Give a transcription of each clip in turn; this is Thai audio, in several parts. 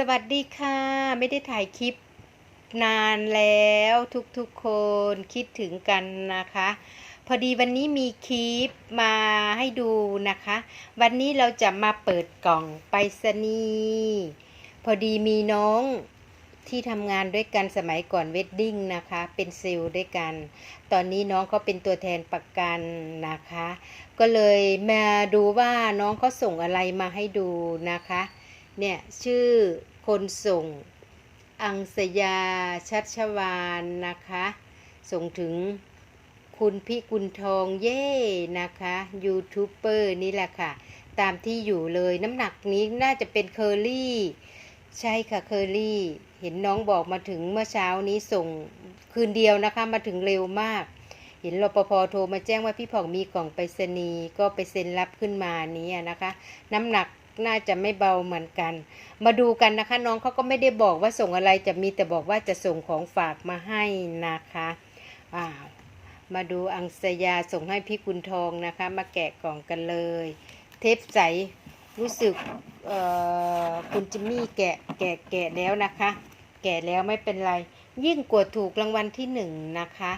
สวัสดีค่ะ ไม่ได้ถ่ายคลิปนานแล้วทุกๆคนคิดถึงกันนะคะ พอดีวันนี้มีคลิปมาให้ดูนะคะ วันนี้เราจะมาเปิดกล่องไปรษณีย์พอดีมีน้องที่ทำงานด้วยกันสมัยก่อนเวดดิ้งนะคะ เป็นซลล์ด้วยกัน ตอนนี้น้องเขาเป็นตัวแทนประกันนะคะ ก็เลยมาดูว่าน้องเขาส่งอะไรมาให้ดูนะคะ เนี่ยชื่อคนส่งอังสยาชัชวานนะคะ ส่งถึงคุณพิกุลทองเย่นะคะยูทูบเบอร์นี่แหละค่ะ ตามที่อยู่เลยน้ำหนักนี้น่าจะเป็นเคอรี่ ใช่ค่ะเคอรี่ เห็นน้องบอกมาถึงเมื่อเช้านี้ส่งคืนเดียวนะคะมาถึงเร็วมาก เห็นรปภโทรมาแจ้งว่าพี่ผ่องมีกล่องไปรษณีย์ก็ไปเซ็นรับขึ้นมานี้นะคะ น้ำหนัก น่าจะไม่เบาเหมือนกัน มาดูกันนะคะ น้องเขาก็ไม่ได้บอกว่าส่งอะไรจะมีแต่บอกว่าจะส่งของฝากมาให้นะคะอ้าวมาดูอังสยาส่งให้พี่กุลทองนะคะ มาแกะกล่องกันเลย เทปใสรู้สึกคุณจิมมี่แกะแกะแกะแล้วนะคะ แกะแล้วไม่เป็นไร ยิ่งกว่าถูกรางวัลที่หนึ่งนะคะ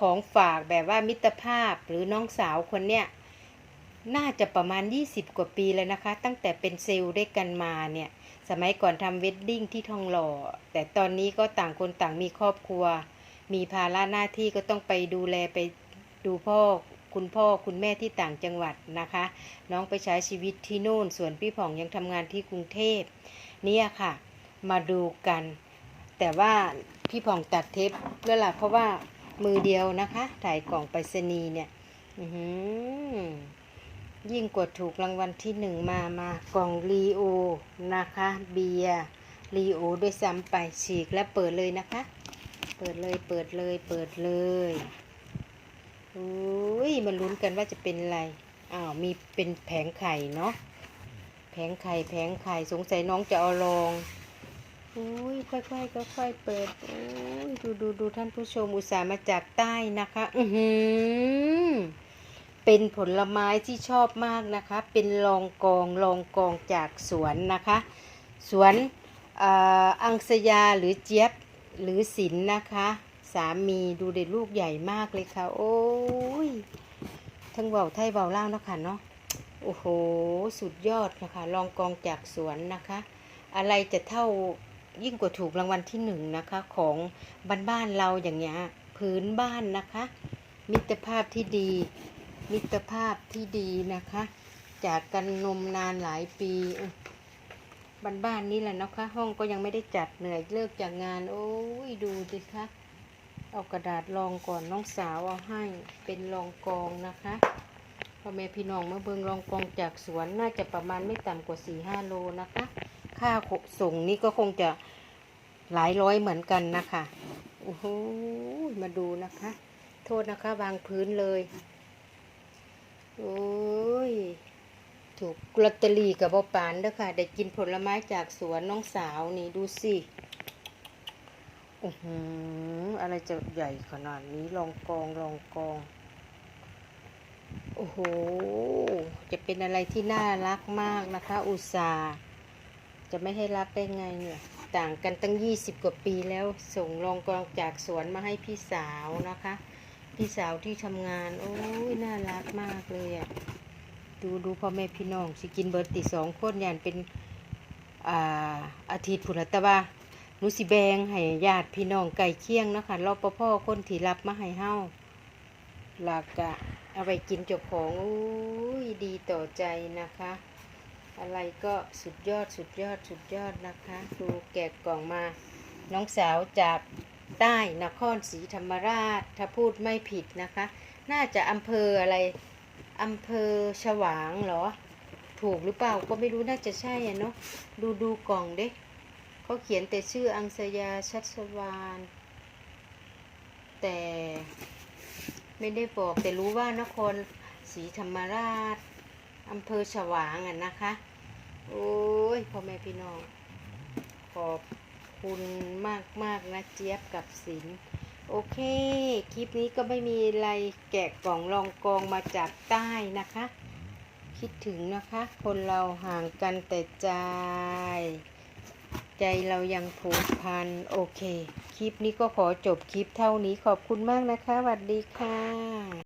ของฝากแบบว่ามิตรภาพหรือน้องสาวคนเนี้ย น่าจะประมาณ 20 กว่าปีแล้วนะคะ ตั้งแต่เป็นเซลล์ด้วยกันมาเนี่ย สมัยก่อนทำเวดดิ้งที่ทองหล่อ แต่ตอนนี้ก็ต่างคนต่างมีครอบครัว มีภาระหน้าที่ก็ต้องไปดูแลไปดูพ่อคุณพ่อคุณแม่ที่ต่างจังหวัดนะคะ น้องไปใช้ชีวิตที่โน่น ส่วนพี่ผ่องยังทำงานที่กรุงเทพเนี่ยค่ะ มาดูกัน แต่ว่าพี่ผ่องตัดเทปแล้วล่ะเพราะว่ามือเดียวนะคะ ถ่ายกล่องไปรษณีย์เนี่ย อือ ยิ่งกดถูกรางวัลที่หนึ่งมามากล่องลีโอนะคะ เบียร์ลีโอด้วยซ้ำไปฉีกและเปิดเลยนะคะ เปิดเลยเปิดเลยเปิดเลยอุ้ยมาลุ้นกันว่าจะเป็นอะไรอ้าวมีเป็นแผงไข่เนาะแผงไข่แผงไข่สงสัยน้องจะเอาลองอุ้ยค่อยๆค่อยๆเปิดอุ้ยดูดูดูท่านผู้ชมอุตส่าห์มาจากใต้นะคะ อือหือ เป็นผลไม้ที่ชอบมากนะคะ เป็นรองกองรองกองจากสวนนะคะ สวนออังสยาหรือเจี๊ยบหรือศิลป์นะคะ สามีดูเด็ดลูกใหญ่มากเลยค่ะ โอ้ย ทั้งเบาไทยเบาล่างเนาะค่ะเนาะ โอ้โห สุดยอดนะคะรองกองจากสวนนะคะ อะไรจะเท่ายิ่งกว่าถูกรางวัลที่หนึ่งนะคะ ของบ้านบ้านเราอย่างเงี้ยพื้นบ้านนะคะ มิตรภาพที่ดี มิตรภาพที่ดีนะคะ จากกันนมนานหลายปีบ้านบ้านๆนี่แหละนะคะ ห้องก็ยังไม่ได้จัดเหนื่อยเลิกจากงาน โอ้ยดูสิคะเอากระดาษรองก่อนน้องสาวเอาให้เป็นรองกองนะคะพ่อแม่พี่น้องมาเบิงรองกองจากสวนน่าจะประมาณไม่ต่ำกว่าสี่ห้าโลนะคะ ค่าขส่งนี่ก็คงจะหลายร้อยเหมือนกันนะคะโอ้โหมาดูนะคะ โทษนะคะวางพื้นเลย โอ้ย ถูกลอตเตอรี่กับบปานเด้อค่ะ ได้กินผลไม้จากสวนน้องสาวนี่ดูสิโอ้โหอะไรจะใหญ่ขนาดนี้ลองกองลองกอง โอ้โห จะเป็นอะไรที่น่ารักมากนะคะ อุตสาจะไม่ให้รักได้ไงเนี่ย ต่างกันตั้งยี่สิบกว่าปีแล้วส่งรองกองจากสวนมาให้พี่สาวนะคะ พี่สาวที่ทำงาน โอ้ยน่ารักมากเลยอะดูดูพ่อแม่พี่น้องสิกินเบิร์ติสองคนยานเป็นอ่าอาทิตย์ผุนละแตะว่าหนูสิแบงให้ญาติพี่น้องไก่เคียงนะคะรอปภคนที่รับมาให้เฮาหลักกะเอาไปกินจ้าของโอ้ยดีต่อใจนะคะ อะไรก็สุดยอดสุดยอดสุดยอดนะคะ ดูแกะกล่องมา น้องสาวจาก ใต้นครศรีธรรมราช ถ้าพูดไม่ผิดนะคะ น่าจะอำเภออะไรอำเภอฉวางเหรอ ถูกหรือเปล่าก็ไม่รู้น่าจะใช่อะเนาะดูดูกล่องเด้เขาเขียนแต่ชื่ออังสยาชัชวานแต่ไม่ได้บอกแต่รู้ว่านครศรีธรรมราชอำเภอฉวางอะนะคะ โอ้ยพ่อแม่พี่น้องขอบ คุณมากมากนะเจี๊ยบกับศิลโอเค คลิปนี้ก็ไม่มีอะไรแกะกล่องรองกองมาจากใต้นะคะ คิดถึงนะคะ คนเราห่างกันแต่ใจ ใจเรายังผูกพัน โอเค คลิปนี้ก็ขอจบคลิปเท่านี้ขอบคุณมากนะคะสวัสดีค่ะ